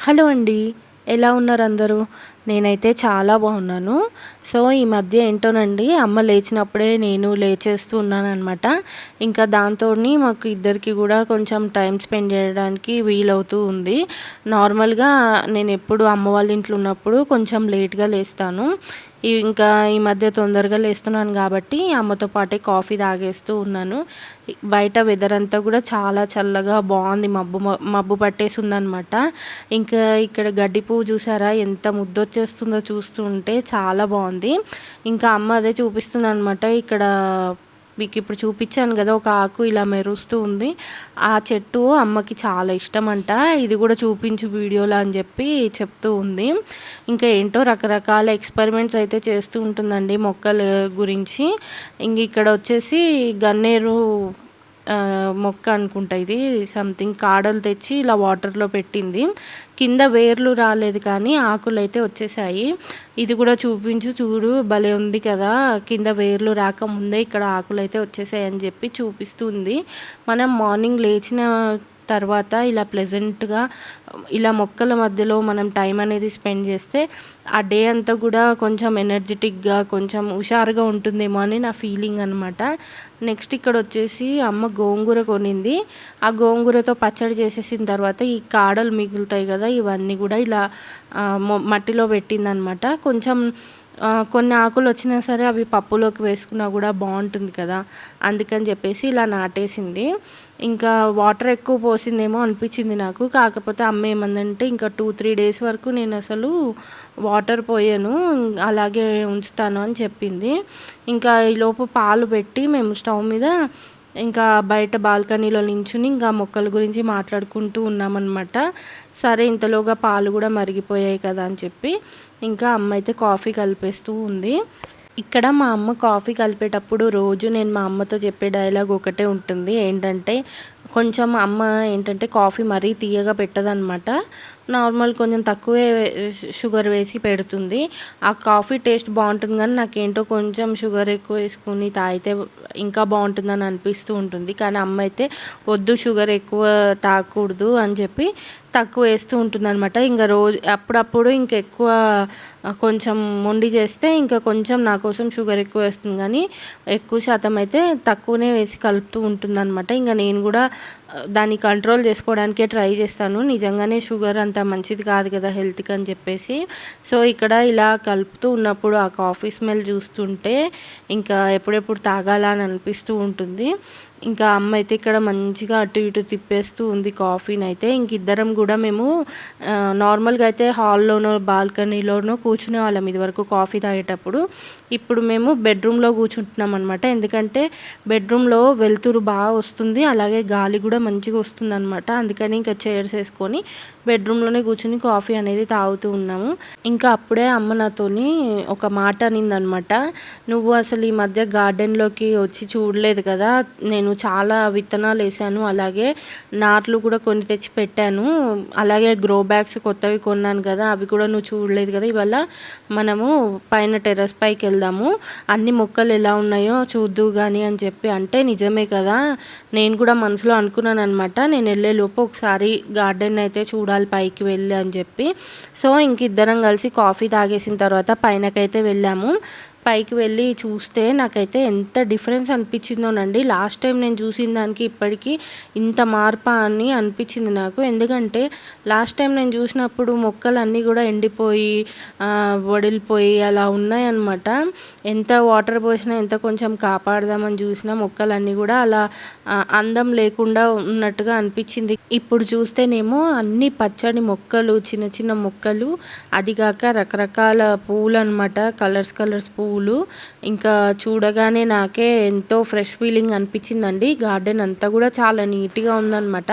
Hello అండి ఎలా ఉన్నారు అందరూ? నేనైతే చాలా బాగున్నాను. సో ఈ మధ్య ఏంటోనండి అమ్మ లేచినప్పుడే నేను లేచేస్తూ ఉన్నానమాట ఇంకా దాంతో మాకు ఇద్దరికి కూడా కొంచెం టైం స్పెండ్ చేయడానికి వీలవుతూ ఉంది. నార్మల్గా నేను ఎప్పుడు అమ్మ వాళ్ళ ఇంట్లో ఉన్నప్పుడు కొంచెం లేట్గా లేస్తాను. ఇంకా ఈ మధ్య తొందరగా లేస్తున్నాను కాబట్టి అమ్మతో పాటే కాఫీ తాగేస్తూ ఉన్నాను. బయట వెదర్ అంతా కూడా చాలా చల్లగా బాగుంది. మబ్బు మబ్బు పట్టేసి ఉందనమాట ఇంకా ఇక్కడ గడ్డి పువ్వు చూసారా? ఎంత ముద్దొచ్చేస్తుందో చూస్తుంటే చాలా బాగుంది. ఇంకా అమ్మ అదే చూపిస్తుంది అనమాట ఇక్కడ మీకు ఇప్పుడు చూపించాను కదా ఒక ఆకు ఇలా మెరుస్తూ ఉంది. ఆ చెట్టు అమ్మకి చాలా ఇష్టం అంట ఇది కూడా చూపించు వీడియోలో అని చెప్పి చెప్తూ ఉంది. ఇంకా ఏంటో రకరకాల ఎక్స్పెరిమెంట్స్ అయితే చేస్తూ ఉంటుందండి మొక్కల గురించి. ఇంక ఇక్కడ వచ్చేసి గన్నేరు మొక్క అనుకుంటా ఇది సంథింగ్ కాడలు తెచ్చి ఇలా వాటర్లో పెట్టింది. కింద వేర్లు రాలేదు కానీ ఆకులు అయితే వచ్చేసాయి. ఇది కూడా చూపించు చూడు భలే ఉంది కదా. కింద వేర్లు రాకముందే ఇక్కడ ఆకులు అయితే వచ్చేసాయి అని చెప్పి చూపిస్తుంది. మనం మార్నింగ్ లేచిన తర్వాత ఇలా ప్లెజెంట్గా ఇలా మొక్కల మధ్యలో మనం టైం అనేది స్పెండ్ చేస్తే ఆ డే అంతా కూడా కొంచెం ఎనర్జెటిక్గా కొంచెం హుషారుగా ఉంటుందేమో అని నా ఫీలింగ్ అనమాట నెక్స్ట్ ఇక్కడ వచ్చేసి అమ్మ గోంగూర కొనింది. ఆ గోంగూరతో పచ్చడి చేసేసిన తర్వాత ఈ కాడలు మిగులుతాయి కదా ఇవన్నీ కూడా ఇలా మట్టిలో పెట్టిందనమాట కొంచెం కొన్ని ఆకులు వచ్చినా సరే అవి పప్పులోకి వేసుకున్నా కూడా బాగుంటుంది కదా. అందుకని చెప్పేసి ఇలా నాటేసింది. ఇంకా వాటర్ ఎక్కువ పోసిందేమో అనిపించింది నాకు. కాకపోతే అమ్మ ఏమందంటే ఇంకా టూ త్రీ డేస్ వరకు నేను అసలు వాటర్ పోయాను అలాగే ఉంచుతాను అని చెప్పింది. ఇంకా ఈలోపు పాలు పెట్టి మేము స్టవ్ మీద ఇంకా బయట బాల్కనీలో నించుని ఇంకా మొక్కల గురించి మాట్లాడుకుంటూ ఉన్నామన్నమాట. సరే ఇంతలోగా పాలు కూడా మరిగిపోయాయి కదా అని చెప్పి ఇంకా అమ్మ అయితే కాఫీ కలిపేస్తూ ఉంది. ఇక్కడ మా అమ్మ కాఫీ కలిపేటప్పుడు రోజు నేను మా అమ్మతో చెప్పే డైలాగ్ ఒకటే ఉంటుంది. ఏంటంటే కొంచెం అమ్మ ఏంటంటే కాఫీ మరీ తీయగా పెట్టదనమాట నార్మల్ కొంచెం తక్కువే షుగర్ వేసి పెడుతుంది. ఆ కాఫీ టేస్ట్ బాగుంటుంది కానీ నాకేంటో కొంచెం షుగర్ ఎక్కువ వేసుకుని తాగితే ఇంకా బాగుంటుందని అనిపిస్తూ ఉంటుంది. కానీ అమ్మ అయితే వద్దు షుగర్ ఎక్కువ తాగకూడదు అని చెప్పి తక్కువ వేస్తూ ఉంటుందన్నమాట. ఇంకా రోజు అప్పుడప్పుడు ఇంకా ఎక్కువ కొంచెం మొండి చేస్తే ఇంకా కొంచెం నా కోసం షుగర్ ఎక్కువ వేస్తుంది. కానీ ఎక్కువ శాతం అయితే తక్కువనే వేసి కలుపుతూ ఉంటుందన్నమాట. ఇంకా నేను కూడా దాన్ని కంట్రోల్ చేసుకోవడానికే ట్రై చేస్తాను. నిజంగానే షుగర్ అంత మంచిది కాదు కదా హెల్త్కి అని చెప్పేసి. సో ఇక్కడ ఇలా కలుపుతూ ఉన్నప్పుడు ఆ కాఫీ స్మెల్ చూస్తుంటే ఇంకా ఎప్పుడెప్పుడు తాగాలా అని అనిపిస్తూ ఉంటుంది. ఇంకా అమ్మ అయితే ఇక్కడ మంచిగా అటు ఇటు తిప్పేస్తూ ఉంది కాఫీని అయితే. ఇంక ఇద్దరం కూడా మేము నార్మల్గా అయితే హాల్లోనో బాల్కనీలోనో కూర్చునే వాళ్ళం ఇదివరకు కాఫీ తాగేటప్పుడు. ఇప్పుడు మేము బెడ్రూమ్లో కూర్చుంటున్నాం అనమాట ఎందుకంటే బెడ్రూమ్లో వెలుతురు బాగా వస్తుంది అలాగే గాలి కూడా మంచిగా వస్తుంది అనమాట అందుకని ఇంకా చైర్స్ వేసుకొని బెడ్రూమ్లోనే కూర్చుని కాఫీ అనేది తాగుతూ ఉన్నాము. ఇంకా అప్పుడే అమ్మ నాతోని ఒక మాట అనిందనమాట నువ్వు అసలు ఈ మధ్య గార్డెన్లోకి వచ్చి చూడలేదు కదా నేను చాలా విత్తనాలు వేసాను. అలాగే నాట్లు కూడా కొన్ని తెచ్చి పెట్టాను. అలాగే గ్రో బ్యాగ్స్ కొత్తవి కొన్నాను కదా అవి కూడా నువ్వు చూడలేదు కదా. ఇవాళ మనము పైన టెర్రస్ పైకి వెళ్దాము. అన్ని మొక్కలు ఎలా ఉన్నాయో చూద్దు కానీ అని చెప్పి అంటే నిజమే కదా. నేను కూడా మనసులో అనుకున్నాను అనమాట నేను వెళ్ళే లోపు ఒకసారి గార్డెన్ అయితే చూడాలి పైకి వెళ్ళి అని చెప్పి. సో ఇంక ఇద్దరం కలిసి కాఫీ తాగేసిన తర్వాత పైనకైతే వెళ్ళాము. పైకి వెళ్ళి చూస్తే నాకైతే ఎంత డిఫరెన్స్ అనిపించిందోనండి. లాస్ట్ టైం నేను చూసిన దానికి ఇప్పటికీ ఇంత మార్పా అని అనిపించింది నాకు. ఎందుకంటే లాస్ట్ టైం నేను చూసినప్పుడు మొక్కలు అన్నీ కూడా ఎండిపోయి వడిలిపోయి అలా ఉన్నాయన్నమాట. ఎంత వాటర్ పోసినా ఎంత కొంచెం కాపాడదామని చూసినా మొక్కలన్నీ కూడా అలా అందం లేకుండా ఉన్నట్టుగా అనిపించింది. ఇప్పుడు చూస్తేనేమో అన్ని పచ్చడి మొక్కలు చిన్న చిన్న మొక్కలు అదిగాక రకరకాల పూలు అనమాట కలర్స్ కలర్స్ పువ్వులు పూలు. ఇంకా చూడగానే నాకే ఎంతో ఫ్రెష్ ఫీలింగ్ అనిపించిందండి. గార్డెన్ అంతా కూడా చాలా నీట్గా ఉందన్నమాట.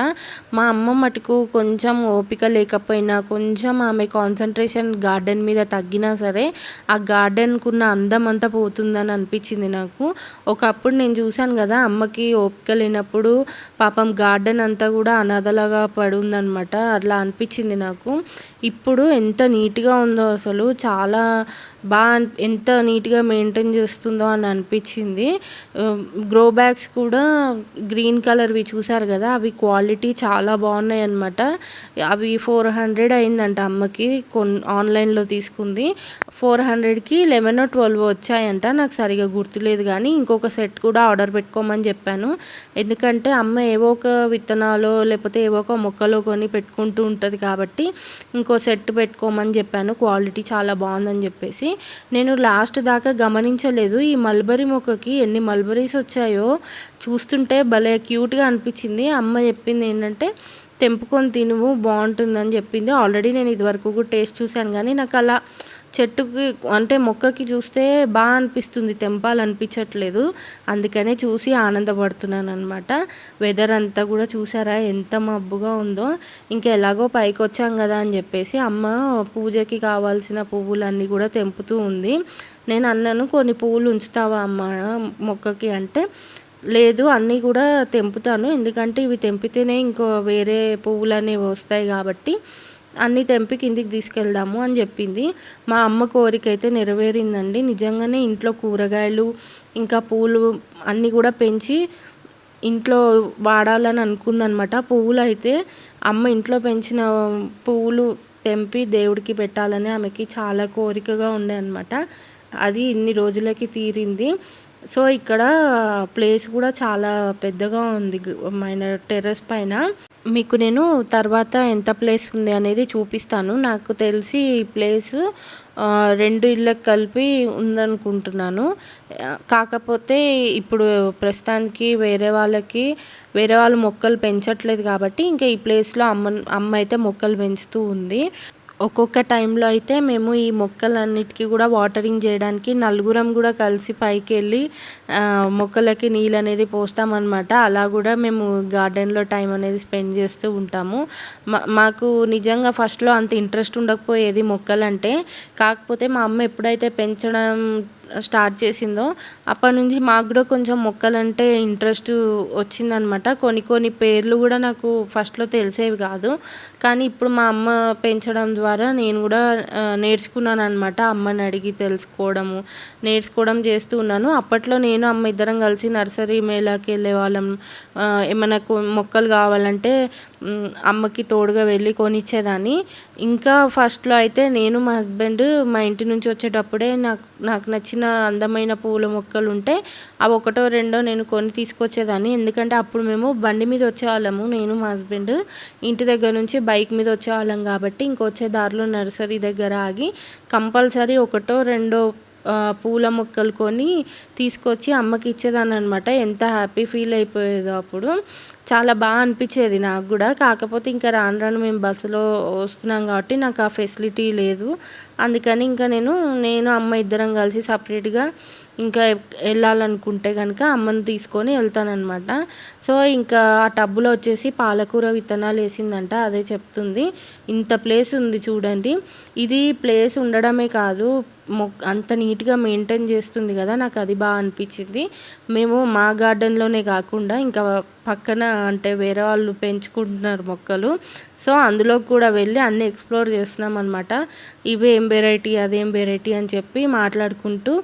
మా అమ్మ మటుకు కొంచెం ఓపిక లేకపోయినా కొంచెం ఆమె కాన్సన్ట్రేషన్ గార్డెన్ మీద తగ్గినా సరే ఆ గార్డెన్కు ఉన్న అందం అంతా పోతుందని అనిపించింది నాకు. ఒకప్పుడు నేను చూశాను కదా అమ్మకి ఓపిక లేనప్పుడు పాపం గార్డెన్ అంతా కూడా అనాథలాగా పడి అట్లా అనిపించింది నాకు. ఇప్పుడు ఎంత నీట్గా ఉందో అసలు చాలా బాగా ఎంత నీట్గా మెయింటైన్ చేస్తుందో అని అనిపించింది. గ్రో బ్యాగ్స్ కూడా గ్రీన్ కలర్వి చూసారు కదా అవి క్వాలిటీ చాలా బాగున్నాయి అనమాట అవి ఫోర్ హండ్రెడ్ అయిందంట అమ్మకి కొన్ ఆన్లైన్లో తీసుకుంది. ఫోర్ హండ్రెడ్కి లెవెన్ ట్వెల్వ్ వచ్చాయంట నాకు సరిగా గుర్తులేదు కానీ ఇంకొక సెట్ కూడా ఆర్డర్ పెట్టుకోమని చెప్పాను. ఎందుకంటే అమ్మ ఏవో ఒక విత్తనాలు లేకపోతే ఏవో ఒక మొక్కలు కొని పెట్టుకుంటూ ఉంటుంది కాబట్టి ఇంకో సెట్ పెట్టుకోమని చెప్పాను. క్వాలిటీ చాలా బాగుందని చెప్పేసి. నేను లాస్ట్ దాకా గమనించలేదు. ఈ మల్బరీ మొక్కకి ఎన్ని మల్బరీస్ వచ్చాయో చూస్తుంటే భలే క్యూట్గా అనిపించింది. అమ్మ చెప్పింది ఏంటంటే తెంపుకొని తినవు బాగుంటుందని చెప్పింది. ఆల్రెడీ నేను ఇదివరకు కూడా టేస్ట్ చూశాను కానీ నాకు అలా చెట్టుకి అంటే మొక్కకి చూస్తే బాగా అనిపిస్తుంది. తెంపాలనిపించట్లేదు అందుకనే చూసి ఆనందపడుతున్నాను అనమాట వెదర్ అంతా కూడా చూసారా? ఎంత మబ్బుగా ఉందో. ఇంకా ఎలాగో పైకి వచ్చాం కదా అని చెప్పేసి అమ్మ పూజకి కావాల్సిన పువ్వులన్నీ కూడా తెంపుతూ ఉంది. నేను అన్నాను కొన్ని పువ్వులు ఉంచుతావా అమ్మ మొక్కకి? అంటే లేదు అన్నీ కూడా తెంపుతాను. ఎందుకంటే ఇవి తెంపితేనే ఇంకో వేరే పువ్వులు అనేవి వస్తాయి కాబట్టి అన్నీ తెంపి కిందికి తీసుకెళ్దాము అని చెప్పింది. మా అమ్మ కోరిక అయితే నెరవేరిందండి. నిజంగానే ఇంట్లో కూరగాయలు ఇంకా పూలు అన్నీ కూడా పెంచి ఇంట్లో వాడాలని అనుకుందనమాట. పువ్వులు అయితే అమ్మ ఇంట్లో పెంచిన పువ్వులు తెంపి దేవుడికి పెట్టాలని ఆమెకి చాలా కోరికగా ఉండే అనమాట అది ఇన్ని రోజులకి తీరింది. సో ఇక్కడ ప్లేస్ కూడా చాలా పెద్దగా ఉంది. మన టెర్రస్ పైన. మీకు నేను తర్వాత ఎంత ప్లేస్ ఉంది అనేది చూపిస్తాను. నాకు తెలిసి ఈ ప్లేస్ రెండు ఇళ్ళకి కలిపి ఉందనుకుంటున్నాను. కాకపోతే ఇప్పుడు ప్రస్తుతానికి వేరే వాళ్ళకి వేరే వాళ్ళు మొక్కలు పెంచట్లేదు కాబట్టి ఇంకా ఈ ప్లేస్లో అమ్మ అమ్మ అయితే మొక్కలు పెంచుతూ ఉంది. ఒక్కొక్క టైంలో అయితే మేము ఈ మొక్కలన్నిటికీ కూడా వాటరింగ్ చేయడానికి నలుగురం కూడా కలిసి పైకి వెళ్ళి మొక్కలకి నీళ్ళు అనేది పోస్తామన్నమాట. అలా కూడా మేము గార్డెన్లో టైం అనేది స్పెండ్ చేస్తూ ఉంటాము. మా మాకు నిజంగా ఫస్ట్లో అంత ఇంట్రెస్ట్ ఉండకపోయేది మొక్కలంటే కాకపోతే మా అమ్మ ఎప్పుడైతే పెంచడం స్టార్ట్ చేసిందో అప్పటి నుంచి మాకు కూడా కొంచెం మొక్కలంటే ఇంట్రెస్ట్ వచ్చిందనమాట. కొన్ని కొన్ని పేర్లు కూడా నాకు ఫస్ట్లో తెలిసేవి కాదు. కానీ ఇప్పుడు మా అమ్మ పెంచడం ద్వారా నేను కూడా నేర్చుకున్నాను అనమాట అమ్మని అడిగి తెలుసుకోవడము నేర్చుకోవడం చేస్తూ ఉన్నాను. అప్పట్లో నేను అమ్మ ఇద్దరం కలిసి నర్సరీ మేళాకి వెళ్ళే వాళ్ళం. ఏమైనా మొక్కలు కావాలంటే అమ్మకి తోడుగా వెళ్ళి కొనిచ్చేదాన్ని. ఇంకా ఫస్ట్లో అయితే నేను మా హస్బెండ్ మా ఇంటి నుంచి వచ్చేటప్పుడే నాకు నాకు నచ్చిన అందమైన పూల మొక్కలు ఉంటే అవి ఒకటో రెండో నేను కొని తీసుకొచ్చేదాన్ని. ఎందుకంటే అప్పుడు మేము బండి మీద వచ్చేవాళ్ళము నేను మా హస్బెండ్. ఇంటి దగ్గర నుంచి బైక్ మీద వచ్చేవాళ్ళం కాబట్టి ఇంకొచ్చే దారిలో నర్సరీ దగ్గర ఆగి కంపల్సరీ ఒకటో రెండో పూల మొక్కలు కొని తీసుకొచ్చి అమ్మకి ఇచ్చేదాన్ని అనమాట ఎంత హ్యాపీ ఫీల్ అయిపోయేదో అప్పుడు. చాలా బాగా అనిపించేది నాకు కూడా. కాకపోతే ఇంకా రాను రాను మేము బస్సులో వస్తున్నాం కాబట్టి నాకు ఆ ఫెసిలిటీ లేదు. అందుకని ఇంకా నేను నేను అమ్మ ఇద్దరం కలిసి సపరేట్గా ఇంకా వెళ్ళాలనుకుంటే కనుక అమ్మని తీసుకొని వెళ్తానమాట సో ఇంకా ఆ టబ్బులో వచ్చేసి పాలకూర విత్తనాలు వేసిందంట అదే చెప్తుంది. ఇంత ప్లేస్ ఉంది చూడండి. ఇది ప్లేస్ ఉండడమే కాదు అంత నీట్గా మెయింటైన్ చేస్తుంది కదా నాకు అది బాగా అనిపించింది. మేము మా గార్డెన్లోనే కాకుండా ఇంకా పక్కన అంటే వేరే వాళ్ళు పెంచుకుంటున్నారు మొక్కలు. సో అందులో కూడా వెళ్ళి అన్నీ ఎక్స్ప్లోర్ చేస్తున్నాం అనమాట ఇవేం వెరైటీ అదేం వెరైటీ అని చెప్పి మాట్లాడుకుంటూ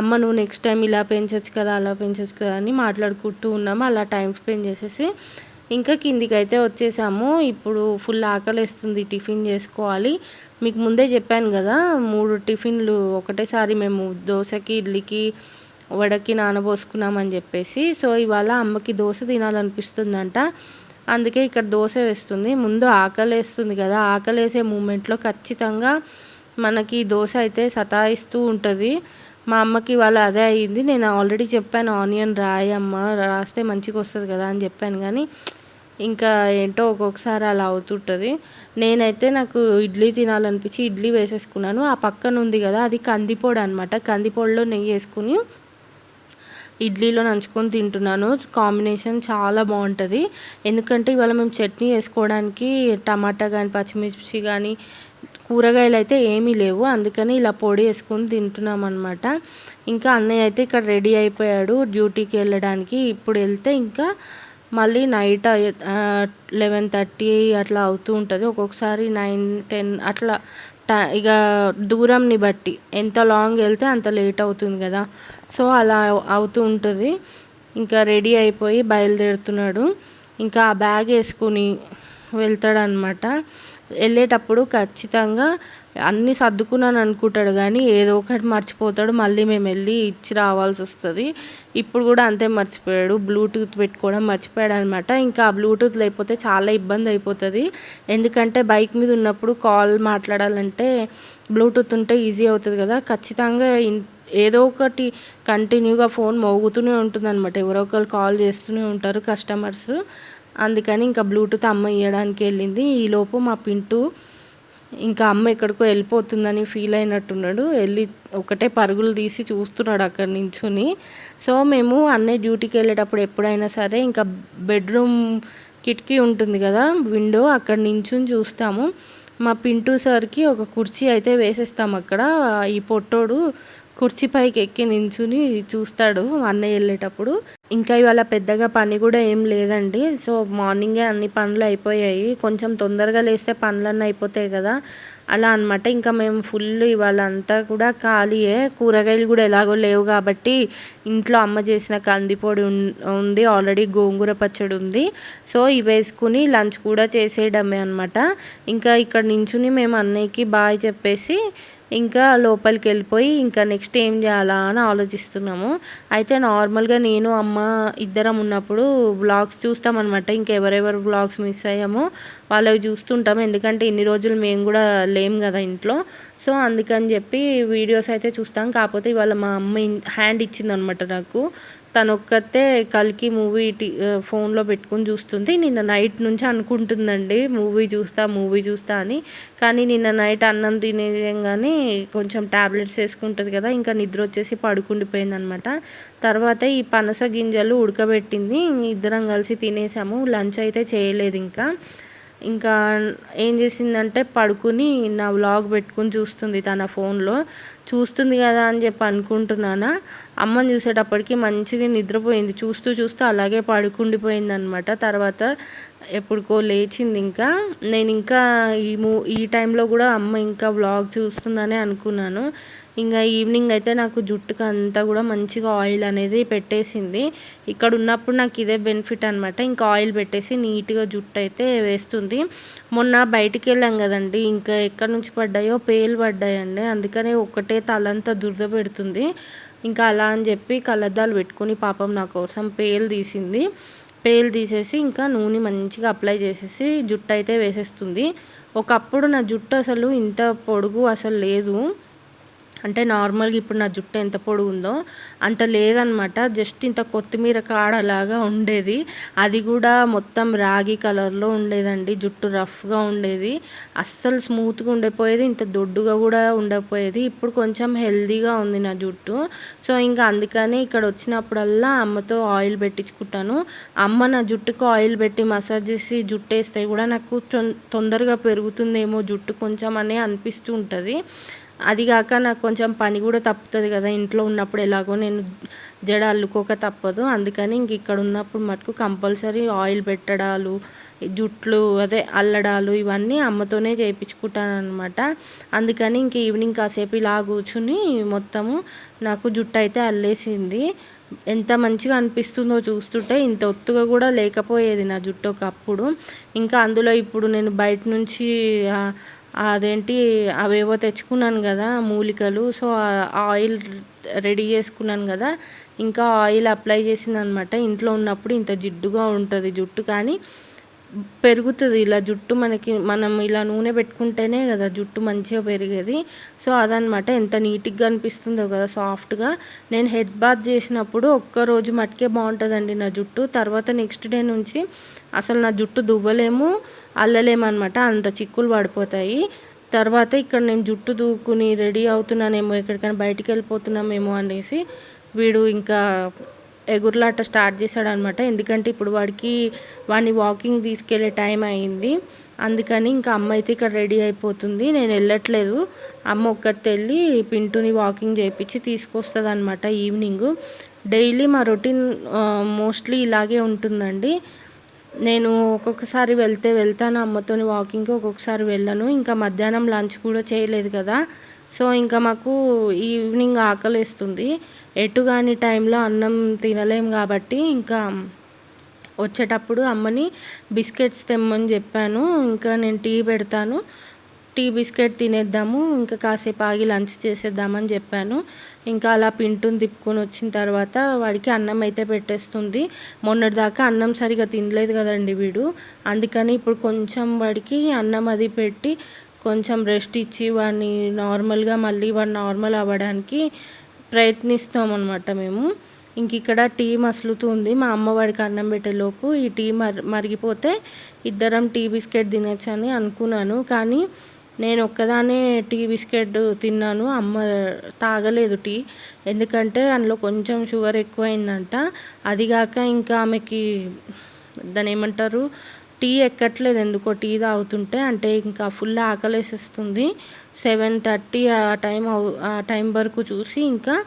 అమ్మ నువ్వు నెక్స్ట్ టైం ఇలా పెంచొచ్చు కదా అలా పెంచొచ్చు కదా అని మాట్లాడుకుంటూ ఉన్నాము. అలా టైం స్పెండ్ చేసేసి ఇంకా కిందికి అయితే వచ్చేసాము. ఇప్పుడు ఫుల్ ఆకలిస్తుంది టిఫిన్ చేసుకోవాలి. మీకు ముందే చెప్పాను కదా మూడు టిఫిన్లు ఒకటేసారి మేము దోశకి ఇడ్లీకి వడకి నానబోసుకున్నామని చెప్పేసి. సో ఇవాళ అమ్మకి దోశ తినాలనిపిస్తుందంట. అందుకే ఇక్కడ దోశ వేస్తుంది. ముందు ఆకలి వేస్తుంది కదా ఆకలి వేసే మూమెంట్లో ఖచ్చితంగా మనకి దోశ అయితే సతాయిస్తూ ఉంటుంది. మా అమ్మకి ఇవాళ అదే అయ్యింది నేను ఆల్రెడీ చెప్పాను ఆనియన్ రాయమ్మ రాస్తే మంచిగా వస్తుంది కదా అని చెప్పాను. కానీ ఇంకా ఏంటో ఒక్కొక్కసారి అలా అవుతుంటుంది. నేనైతే నాకు ఇడ్లీ తినాలనిపించి ఇడ్లీ వేసేసుకున్నాను. ఆ పక్కన ఉంది కదా అది కందిపొడి అనమాట కందిపొడిలో నెయ్యి వేసుకుని ఇడ్లీలో నంచుకొని తింటున్నాను. కాంబినేషన్ చాలా బాగుంటుంది. ఎందుకంటే ఇవాళ మేము చట్నీ వేసుకోవడానికి టమాటా కానీ పచ్చిమిర్చి కానీ కూరగాయలు అయితే ఏమీ లేవు. అందుకని ఇలా పొడి వేసుకొని తింటున్నాం అనమాట ఇంకా అన్నయ్య అయితే ఇక్కడ రెడీ అయిపోయాడు డ్యూటీకి వెళ్ళడానికి. ఇప్పుడు వెళ్తే ఇంకా మళ్ళీ నైట్ లెవెన్ థర్టీ అట్లా అవుతూ ఉంటుంది. ఒక్కొక్కసారి నైన్ టెన్ అట్లా ఇక దూరంని బట్టి ఎంత లాంగ్ వెళ్తే అంత లేట్ అవుతుంది కదా. సో అలా అవుతూ ఉంటుంది. ఇంకా రెడీ అయిపోయి బయలుదేరుతున్నాడు. ఇంకా ఆ బ్యాగ్ వేసుకుని వెళ్తాడనమాట వెళ్ళేటప్పుడు ఖచ్చితంగా అన్నీ సర్దుకున్నాను అనుకుంటాడు కానీ ఏదో ఒకటి మర్చిపోతాడు. మళ్ళీ మేము వెళ్ళి ఇచ్చి రావాల్సి వస్తుంది. ఇప్పుడు కూడా అంతే మర్చిపోయాడు. బ్లూటూత్ పెట్టుకోవడం మర్చిపోయాడు అనమాట ఇంకా ఆ బ్లూటూత్ లేకపోతే చాలా ఇబ్బంది అయిపోతుంది. ఎందుకంటే బైక్ మీద ఉన్నప్పుడు కాల్ మాట్లాడాలంటే బ్లూటూత్ ఉంటే ఈజీ అవుతుంది కదా. ఖచ్చితంగా ఏదో ఒకటి కంటిన్యూగా ఫోన్ మోగుతూనే ఉంటుంది అనమాట ఎవరో ఒకరు కాల్ చేస్తూనే ఉంటారు కస్టమర్స్ అందుకని ఇంకా బ్లూటూత్ అమ్మ ఇవ్వడానికి వెళ్ళింది ఈలోపు మా పింటూ ఇంకా అమ్మ ఎక్కడికో వెళ్ళిపోతుందని ఫీల్ అయినట్టున్నాడు. వెళ్ళి ఒకటే పరుగులు తీసి చూస్తున్నాడు అక్కడ నించుని. సో మేము అన్నయ్య డ్యూటీకి వెళ్ళేటప్పుడు ఎప్పుడైనా సరే ఇంకా బెడ్రూమ్ కిటికీ ఉంటుంది కదా విండో అక్కడ నించుని చూస్తాము. మా పింటూ సార్కి ఒక కుర్చీ అయితే వేసేస్తాం అక్కడ. ఈ పొట్టోడు కుర్చీ పైకి ఎక్కి నించుని చూస్తాడు అన్నయ్య వెళ్ళేటప్పుడు. ఇంకా ఇవాళ పెద్దగా పని కూడా ఏం లేదండి. సో మార్నింగే అన్ని పనులు అయిపోయాయి. కొంచెం తొందరగా లేస్తే పనులన్నీ అయిపోతాయి కదా. అలా అనమాట ఇంకా మేము ఫుల్ ఇవాళ అంతా కూడా ఖాళీయే. కూరగాయలు కూడా ఎలాగో లేవు కాబట్టి ఇంట్లో అమ్మ చేసిన కందిపొడి ఉంది. ఆల్రెడీ గోంగూర పచ్చడి ఉంది. సో ఇవి వేసుకుని లంచ్ కూడా చేసేయడమే అనమాట ఇంకా ఇక్కడ నించుని మేము అన్నయ్యకి బాయ్ చెప్పేసి ఇంకా లోపలికి వెళ్ళిపోయి ఇంకా నెక్స్ట్ ఏం చేయాలా అని ఆలోచిస్తున్నాము. అయితే నార్మల్గా నేను అమ్మ ఇద్దరం ఉన్నప్పుడు బ్లాగ్స్ చూస్తామన్నమాట. ఇంకెవరెవరు బ్లాగ్స్ మిస్ అయ్యామో వాళ్ళవి చూస్తుంటాము. ఎందుకంటే ఇన్ని రోజులు మేము కూడా లేం కదా ఇంట్లో. సో అందుకని చెప్పి వీడియోస్ అయితే చూస్తాం. కాకపోతే ఇవాళ మా అమ్మ హ్యాండ్ ఇచ్చిందనమాట నాకు. తనొక్కతే ఒక్కతే కలికి మూవీ ఫోన్లో పెట్టుకుని చూస్తుంది. నిన్న నైట్ నుంచి అనుకుంటుందండి మూవీ చూస్తా మూవీ చూస్తా అని. కానీ నిన్న నైట్ అన్నం తినేయంగానే కొంచెం ట్యాబ్లెట్స్ వేసుకుంటుంది కదా ఇంకా నిద్ర వచ్చేసి పడుకుండిపోయింది అనమాట తర్వాత ఈ పనస గింజలు ఉడకబెట్టింది ఇద్దరం కలిసి తినేసాము లంచ్ అయితే చేయలేదు ఇంకా. ఇంకా ఏం చేసిందంటే పడుకుని నా వ్లాగ్ పెట్టుకుని చూస్తుంది తన ఫోన్లో. చూస్తుంది కదా అని చెప్పి అనుకుంటున్నానా? అమ్మని చూసేటప్పటికి మంచిగా నిద్రపోయింది. చూస్తూ చూస్తూ అలాగే పడుకుండిపోయింది అనమాట తర్వాత ఎప్పుడుకో లేచింది ఇంకా. నేను ఇంకా ఈ మూ ఈ టైంలో కూడా అమ్మ ఇంకా వ్లాగ్ చూస్తుందని అనుకున్నాను. ఇంకా ఈవినింగ్ అయితే నాకు జుట్టుకు అంతా కూడా మంచిగా ఆయిల్ అనేది పెట్టేసింది. ఇక్కడ ఉన్నప్పుడు నాకు ఇదే బెనిఫిట్ అనమాట ఇంకా ఆయిల్ పెట్టేసి నీట్గా జుట్టు అయితే వేస్తుంది. మొన్న బయటికి వెళ్ళాం కదండి. ఇంకా ఎక్కడి నుంచి పడ్డాయో పేలు పడ్డాయండి. అందుకనే ఒకటే తలంతా దురద పెడుతుంది. ఇంకా అలా అని చెప్పి కళ్ళద్దాలు పెట్టుకుని పాపం నా కోసం పేలు తీసింది. పేలు తీసేసి ఇంకా నూనె మంచిగా అప్లై చేసేసి జుట్టు అయితే వేసేస్తుంది. ఒకప్పుడు నా జుట్టు అసలు ఇంత పొడుగు అసలు లేదు. అంటే నార్మల్గా ఇప్పుడు నా జుట్టు ఎంత పొడుగు ఉందో అంత లేదనమాట. జస్ట్ ఇంత కొత్తిమీర కాడలాగా ఉండేది. అది కూడా మొత్తం రాగి కలర్లో ఉండేదండి. జుట్టు రఫ్గా ఉండేది. అస్సలు స్మూత్గా ఉండిపోయేది. ఇంత దొడ్డుగా కూడా ఉండకపోయేది ఇప్పుడు కొంచెం హెల్దీగా ఉంది నా జుట్టు. సో ఇంకా అందుకని ఇక్కడ వచ్చినప్పుడల్లా అమ్మతో ఆయిల్ పెట్టించుకుంటాను. అమ్మ నా జుట్టుకు ఆయిల్ పెట్టి మసాజ్ చేసి జుట్టు వేస్తే కూడా నాకు తొందరగా పెరుగుతుందేమో జుట్టు కొంచెం అని అనిపిస్తూ ఉంటుంది. అది కాక నాకు కొంచెం పని కూడా తప్పుతుంది కదా. ఇంట్లో ఉన్నప్పుడు ఎలాగో నేను జడ అల్లుకోక తప్పదు. అందుకని ఇంక ఇక్కడ ఉన్నప్పుడు మటుకు కంపల్సరీ ఆయిల్ పెట్టడాలు జుట్లు అదే అల్లడాలు ఇవన్నీ అమ్మతోనే చేయించుకుంటాను అనమాట అందుకని ఇంక ఈవినింగ్ కాసేపు ఇలా కూర్చుని మొత్తము నాకు జుట్టు అయితే అల్లేసింది. ఎంత మంచిగా అనిపిస్తుందో చూస్తుంటే ఇంత ఒత్తుగా కూడా లేకపోయేది నా జుట్టు ఒకప్పుడు. ఇంకా అందులో ఇప్పుడు నేను బయట నుంచి అదేంటి అవేవో తెచ్చుకున్నాను కదా మూలికలు. సో ఆయిల్ రెడీ చేసుకున్నాను కదా. ఇంకా ఆయిల్ అప్లై చేసింది అనమాట ఇంట్లో ఉన్నప్పుడు ఇంత జిడ్డుగా ఉంటుంది జుట్టు కానీ పెరుగుతుంది. ఇలా జుట్టు మనకి మనం ఇలా నూనె పెట్టుకుంటేనే కదా జుట్టు మంచిగా పెరిగేది. సో అదనమాట. ఎంత నీట్గా అనిపిస్తుందో కదా సాఫ్ట్గా. నేను హెడ్ బాత్ చేసినప్పుడు ఒక్కరోజు మట్టుకే బాగుంటుందండి నా జుట్టు. తర్వాత నెక్స్ట్ డే నుంచి అసలు నా జుట్టు దువ్వలేము. అల్లలేమన్నమాట. అంత చిక్కులు పడిపోతాయి. తర్వాత ఇక్కడ నేను జుట్టు దూకుని రెడీ అవుతున్నానేమో ఎక్కడికైనా బయటికి వెళ్ళిపోతున్నామేమో అనేసి వీడు ఇంకా ఎగురులాట స్టార్ట్ చేశాడు అనమాట ఎందుకంటే ఇప్పుడు వాడికి వాడిని వాకింగ్ తీసుకెళ్ళే టైం అయింది. అందుకని ఇంకా అమ్మ అయితే ఇక్కడ రెడీ అయిపోతుంది. నేను వెళ్ళట్లేదు. అమ్మ ఒక్కతే వెళ్ళి పింటుని వాకింగ్ చేయించి తీసుకొస్తుంది అనమాట ఈవినింగ్. డైలీ మా రొటీన్ మోస్ట్లీ ఇలాగే ఉంటుందండి. నేను ఒక్కొక్కసారి వెళ్తే వెళ్తాను అమ్మతోని వాకింగ్కి ఒక్కొక్కసారి వెళ్ళను. ఇంకా మధ్యాహ్నం లంచ్ కూడా చేయలేదు కదా. సో ఇంకా మాకు ఈవినింగ్ ఆకలిస్తుంది. ఎటు కాని టైంలో అన్నం తినలేం కాబట్టి ఇంకా వచ్చేటప్పుడు అమ్మని బిస్కెట్స్ తెమ్మని చెప్పాను. ఇంకా నేను టీ పెడతాను. టీ బిస్కెట్ తినేద్దాము ఇంకా కాసేపు ఆగి లంచ్ చేసేద్దామని చెప్పాను. ఇంకా అలా పింటుని తిప్పుకొని వచ్చిన తర్వాత వాడికి అన్నం అయితే పెట్టేస్తుంది. మొన్నటిదాకా అన్నం సరిగా తినలేదు కదండి వీడు. అందుకని ఇప్పుడు కొంచెం వాడికి అన్నం అది పెట్టి కొంచెం రెస్ట్ ఇచ్చి వాడిని నార్మల్గా మళ్ళీ వాడు నార్మల్ అవ్వడానికి ప్రయత్నిస్తాం అనమాట మేము. ఇంక ఇక్కడ టీ మసులుతుంది మా అమ్మ వాడికి అన్నం పెట్టేలోపు ఈ టీ మర మరిగిపోతే ఇద్దరం టీ బిస్కెట్ తినచ్చని అనుకున్నాను. కానీ నేను ఒక్కదానే టీ బిస్కెట్ తిన్నాను. అమ్మ తాగలేదు టీ. ఎందుకంటే అందులో కొంచెం షుగర్ ఎక్కువైందంట. అదిగాక ఇంకా ఆమెకి దాని ఏమంటారు? టీ ఎక్కట్లేదు ఎందుకో టీ తాగుతుంటే. అంటే ఇంకా ఫుల్ ఆకలేసేస్తుంది. సెవెన్ థర్టీ ఆ టైం ఆ టైం వరకు చూసి ఇంకా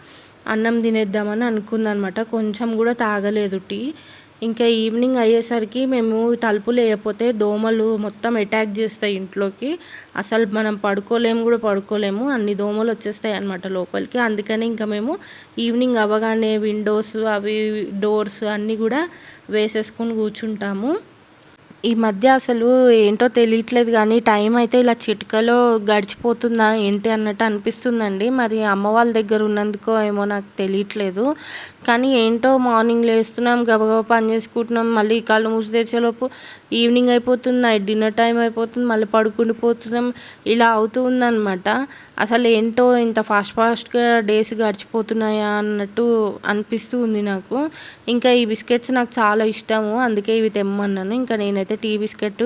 అన్నం తినేద్దామని అనుకుందనమాట కొంచెం కూడా తాగలేదు టీ. ఇంకా ఈవినింగ్ అయ్యేసరికి మేము తలుపులు వేయకపోతే దోమలు మొత్తం అటాక్ చేస్తాయి ఇంట్లోకి. అసలు మనం పడుకోలేము కూడా పడుకోలేము. అన్ని దోమలు వచ్చేస్తాయి అనమాట లోపలికి. అందుకని ఇంకా మేము ఈవినింగ్ అవ్వగానే విండోస్ అవి డోర్స్ అన్నీ కూడా వేసేసుకొని కూర్చుంటాము. ఈ మధ్య అసలు ఏంటో తెలియట్లేదు కానీ టైం అయితే ఇలా చిటికలో గడిచిపోతుందా ఏంటి అన్నట్టు అనిపిస్తుందండి. మరి అమ్మ వాళ్ళ దగ్గర ఉన్నందుకో ఏమో నాకు తెలియట్లేదు. కానీ ఏంటో మార్నింగ్ లేస్తున్నాం గబగబా పని చేసుకుంటున్నాం మళ్ళీ కళ్ళు మూసి తెరిచేలోపు ఈవినింగ్ అయిపోతుంది నైట్ డిన్నర్ టైం అయిపోతుంది మళ్ళీ పడుకుండిపోతున్నాం ఇలా అవుతూ ఉందన్నమాట. అసలు ఏంటో ఇంత ఫాస్ట్ ఫాస్ట్గా డేస్ గడిచిపోతున్నాయా అన్నట్టు అనిపిస్తూ ఉంది నాకు. ఇంకా ఈ బిస్కెట్స్ నాకు చాలా ఇష్టము అందుకే ఇవి తెమ్మన్నాను. ఇంకా నేనైతే టీ బిస్కెట్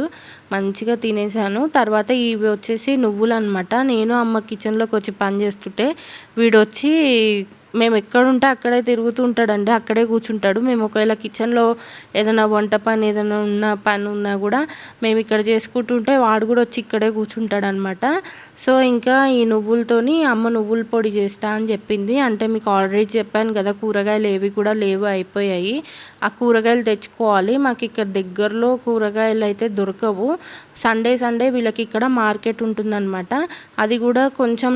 మంచిగా తినేసాను. తర్వాత ఇవి వచ్చేసి నువ్వులు అనమాట నేను అమ్మ కిచెన్లోకి వచ్చి పని చేస్తుంటే వీడొచ్చి మేము ఎక్కడుంటే అక్కడే తిరుగుతూ ఉంటాడండి. అక్కడే కూర్చుంటాడు. మేము ఒకవేళ కిచెన్లో ఏదైనా వంట పని ఏదైనా ఉన్న పని ఉన్నా కూడా మేము ఇక్కడ చేసుకుంటుంటే వాడు కూడా వచ్చి ఇక్కడే కూర్చుంటాడు అనమాట సో ఇంకా ఈ నువ్వులతోని అమ్మ నువ్వుల పొడి చేస్తా అని చెప్పింది. అంటే మీకు ఆల్రెడీ చెప్పాను కదా కూరగాయలు ఏవి కూడా లేవు అయిపోయాయి. ఆ కూరగాయలు తెచ్చుకోవాలి. మాకు ఇక్కడ దగ్గరలో కూరగాయలు అయితే దొరకవు. సండే సండే వీళ్ళకి ఇక్కడ మార్కెట్ ఉంటుందన్నమాట. అది కూడా కొంచెం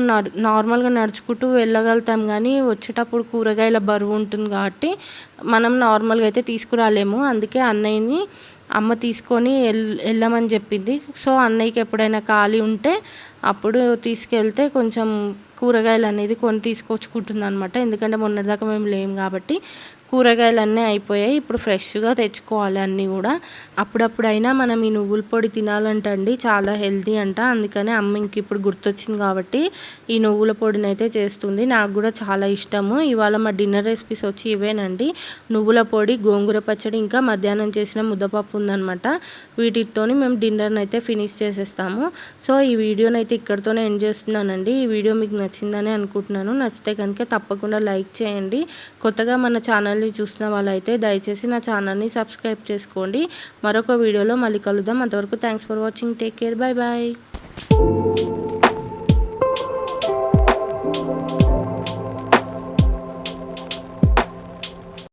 నార్మల్గా నడుచుకుంటూ వెళ్ళగలుగుతాం కానీ వచ్చేటప్పుడు కూరగాయల బరువు ఉంటుంది కాబట్టి మనం నార్మల్గా అయితే తీసుకురాలేము. అందుకే అన్నయ్యని అమ్మ తీసుకొని వెళ్ వెళ్ళమని చెప్పింది. సో అన్నయ్యకి ఎప్పుడైనా ఖాళీ ఉంటే అప్పుడు తీసుకెళ్తే కొంచెం కూరగాయలు అనేది కొని తీసుకొచ్చుకుంటుంది అనమాట ఎందుకంటే మొన్నటిదాకా మేము లేము కాబట్టి కూరగాయలు అన్నీ అయిపోయాయి. ఇప్పుడు ఫ్రెష్గా తెచ్చుకోవాలి అన్నీ కూడా. అప్పుడప్పుడైనా మనం ఈ నువ్వుల పొడి తినాలంటండి. చాలా హెల్తీ అంట. అందుకనే అమ్మ ఇంక ఇప్పుడు గుర్తొచ్చింది కాబట్టి ఈ నువ్వుల పొడిని అయితే చేస్తుంది. నాకు కూడా చాలా ఇష్టము. ఇవాళ మా డిన్నర్ రెసిపీస్ వచ్చి ఇవేనండి. నువ్వుల పొడి గోంగూర పచ్చడి ఇంకా మధ్యాహ్నం చేసిన ముద్దపప్పు ఉందనమాట వీటితోని మేము డిన్నర్ని అయితే ఫినిష్ చేసేస్తాము. సో ఈ వీడియోని అయితే ఇక్కడితోనే ఎండ్ చేస్తున్నానండి. ఈ వీడియో మీకు నచ్చిందని అనుకుంటున్నాను. నచ్చితే కనుక తప్పకుండా లైక్ చేయండి. కొత్తగా మన ఛానల్ ఛానల్ని చూసిన వాళ్ళైతే దయచేసి నా ఛానల్ని సబ్స్క్రైబ్ చేసుకోండి. మరొక వీడియోలో మళ్ళీ కలుద్దాం. అంతవరకు thanks for watching take care bye bye